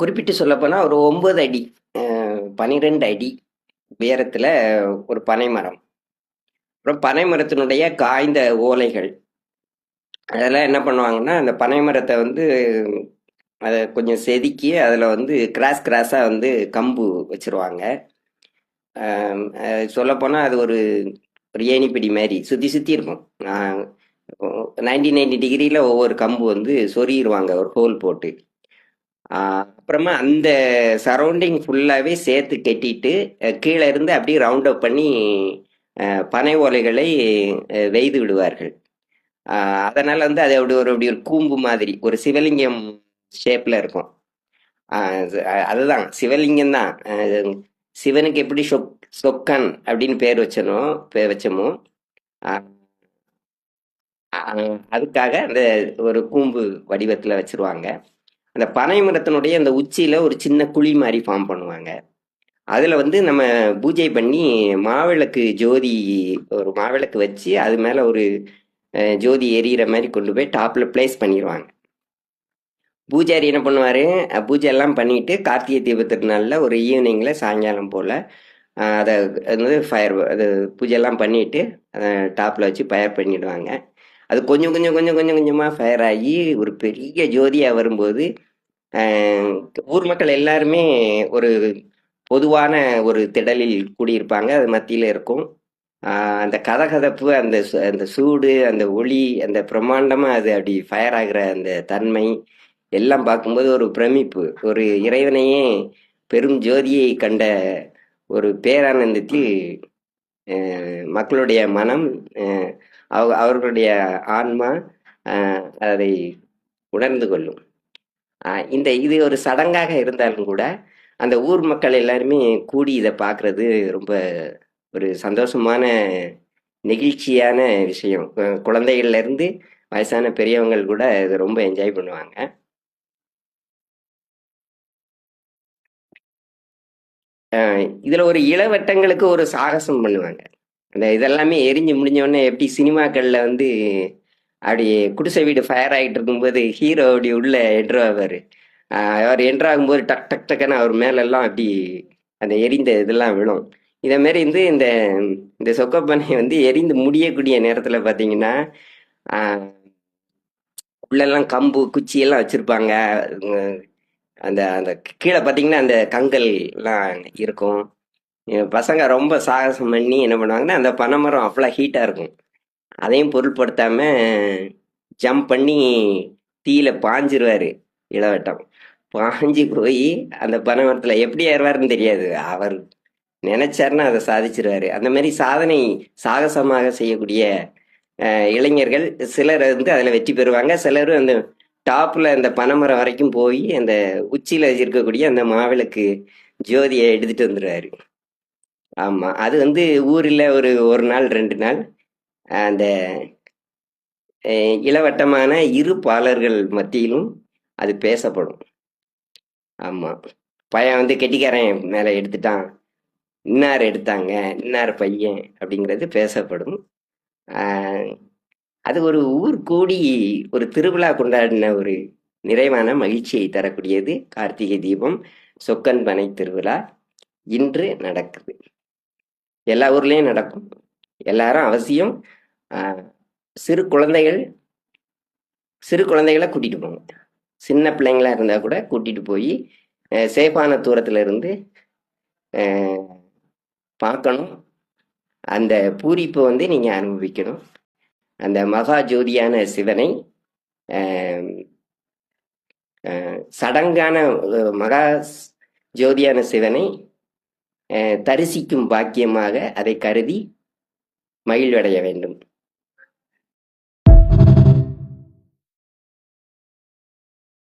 குறிப்பிட்டு சொல்லப்போனால் ஒரு ஒன்பது அடி பனிரெண்டு அடி உயரத்தில் ஒரு பனை மரம். அப்புறம் பனை மரத்தினுடைய காய்ந்த ஓலைகள். அதெல்லாம் என்ன பண்ணுவாங்கன்னா அந்த பனை மரத்தை வந்து அதை கொஞ்சம் செதுக்கி அதில் வந்து கிராஸ் கிராஸாக வந்து கம்பு வச்சுருவாங்க. சொல்லப்போனால் அது ஒரு ஒரு ஏணிப்பிடி மாதிரி சுற்றி சுற்றி இருக்கும். நைன்டி நைன்டி டிகிரியில் ஒவ்வொரு கம்பு வந்து சொருகிடுவாங்க ஒரு ஹோல் போட்டு. அப்புறமா அந்த சரௌண்டிங் ஃபுல்லாகவே சேர்த்து கட்டிட்டு கீழே இருந்து அப்படியே ரவுண்ட் அப் பண்ணி பனை ஓலைகளை வெய்து விடுவார்கள். அதனால் வந்து அது அப்படி ஒரு அப்படி ஒரு கூம்பு மாதிரி ஒரு சிவலிங்கம் ஷேப்பில் இருக்கும். அது- அதுதான் சிவலிங்கம் தான். சிவனுக்கு எப்படி சொக் சொக்கன் அப்படின்னு பேர் வச்சனோ பேர் வச்சோமோ அதுக்காக அந்த ஒரு கூம்பு வடிவத்தில் வச்சிருவாங்க. அந்த பனை மரத்தினுடைய அந்த உச்சியில் ஒரு சின்ன குழி மாதிரி ஃபார்ம் பண்ணுவாங்க. அதில் வந்து நம்ம பூஜை பண்ணி மாவிளக்கு ஜோதி ஒரு மாவிளக்கு வச்சு அது மேலே ஒரு ஜோதி எரியிற மாதிரி கொண்டு போய் டாப்பில் ப்ளேஸ் பண்ணிடுவாங்க பூஜாரி என்ன பண்ணுவார்? பூஜை எல்லாம் பண்ணிட்டு கார்த்திகை தீப திருநாளில் ஒரு ஈவினிங்கில் சாயங்காலம் போல் அதை வந்து ஃபயர் அது பூஜையெல்லாம் பண்ணிவிட்டு அதை டாப்பில் வச்சு ஃபயர் பண்ணிடுவாங்க. அது கொஞ்சம் கொஞ்சம் கொஞ்சம் கொஞ்சம் கொஞ்சமாக ஃபயர் ஆகி ஒரு பெரிய ஜோதியாக வரும்போது ஊர் மக்கள் எல்லாருமே ஒரு பொதுவான ஒரு திடலில் கூடியிருப்பாங்க. அது மத்தியில் இருக்கும். அந்த கதகதப்பு அந்த சு- அந்த சூடு அந்த ஒளி அந்த பிரம்மாண்டமாக அது அப்படி ஃபயர் ஆகிற அந்த தன்மை எல்லாம் பார்க்கும்போது ஒரு பிரமிப்பு. ஒரு இறைவனையே பெரும் ஜோதியை கண்ட ஒரு பேரானந்தத்தில் மக்களுடைய மனம் அவ- அவர்களுடைய ஆன்மா அதை உணர்ந்து கொள்ளும். இந்த இது ஒரு சடங்காக இருந்தாலும் கூட அந்த ஊர் மக்கள் எல்லாருமே கூடி இதை பார்க்கறது ரொம்ப ஒரு சந்தோஷமான நெகிழ்ச்சியான விஷயம். குழந்தைகள்லேருந்து வயசான பெரியவங்கள் கூட இதை ரொம்ப என்ஜாய் பண்ணுவாங்க. இதில் ஒரு இளவட்டங்களுக்கு ஒரு சாகசம் பண்ணுவாங்க. அந்த இதெல்லாமே எரிஞ்சு முடிஞ்ச உடனே எப்படி சினிமாக்கள்ல வந்து அப்படி குடிசை வீடு ஃபயர் ஆகிட்டு இருக்கும்போது ஹீரோ அப்படி உள்ள என்ட்ரு ஆவார் அவர் என்ட்ரு ஆகும்போது டக் டக் டக்குன்னு அவர் மேலெல்லாம் அப்படி அந்த எரிந்த இதெல்லாம் விழும். இதே மாதிரி வந்து இந்த இந்த சொக்கப்பனை வந்து எரிந்து முடியக்கூடிய நேரத்தில் பார்த்தீங்கன்னா உள்ளெல்லாம் கம்பு குச்சி எல்லாம் வச்சுருப்பாங்க அந்த அந்த கீழே பார்த்தீங்கன்னா அந்த கங்கல் எல்லாம் இருக்கும். என் பசங்க ரொம்ப சாகசம் பண்ணி என்ன பண்ணுவாங்கன்னா அந்த பனைமரம் அவ்வளோ ஹீட்டாக இருக்கும். அதையும் பொருட்படுத்தாமல் ஜம்ப் பண்ணி தீயில பாஞ்சிருவார் இளவட்டம். பாஞ்சு போய் அந்த பனைமரத்தில் எப்படி ஏறுவாருன்னு தெரியாது. அவர் நினைச்சாருன்னா அதை சாதிச்சிருவாரு. அந்த மாதிரி சாதனை சாகசமாக செய்யக்கூடிய இளைஞர்கள் சிலர் வந்து அதில் வெற்றி பெறுவாங்க. சிலர் அந்த டாப்பில் அந்த பனைமரம் வரைக்கும் போய் அந்த உச்சியில் இருக்கக்கூடிய அந்த மாவிளக்கு ஜோதியை எடுத்துட்டு வந்துடுவாரு ஆமா அது வந்து ஊரில் ஒரு ஒரு நாள் ரெண்டு நாள் அந்த இளவட்டமான இரு பாலர்கள் மத்தியிலும் அது பேசப்படும். ஆமா பையன் வந்து கெட்டிக்காரன் மேலே எடுத்துட்டான் இன்னார் எடுத்தாங்க இன்னார் பையன் அப்படிங்கிறது பேசப்படும். அது ஒரு ஊர் கூடி ஒரு திருவிழா கொண்டாடின ஒரு நிறைவான மகிழ்ச்சியை தரக்கூடியது கார்த்திகை தீபம் சொக்கன் பனை திருவிழா இன்று நடக்குது. எல்லா ஊர்லேயும் நடக்கும். எல்லாரும் அவசியம் சிறு குழந்தைகள் சிறு குழந்தைகளை கூட்டிட்டு போங்க. சின்ன பிள்ளைங்களா இருந்தால் கூட கூட்டிட்டு போய் சேஃபான தூரத்துல இருந்து பார்க்கணும். அந்த பூரிப்பை வந்து நீங்கள் அனுபவிக்கணும். அந்த மகா ஜோதியான சிவனை சடங்கான மகா ஜோதியான சிவனை தரிசிக்கும் பாக்கியமாக அதை கருதி மகிழ்வடைய வேண்டும்.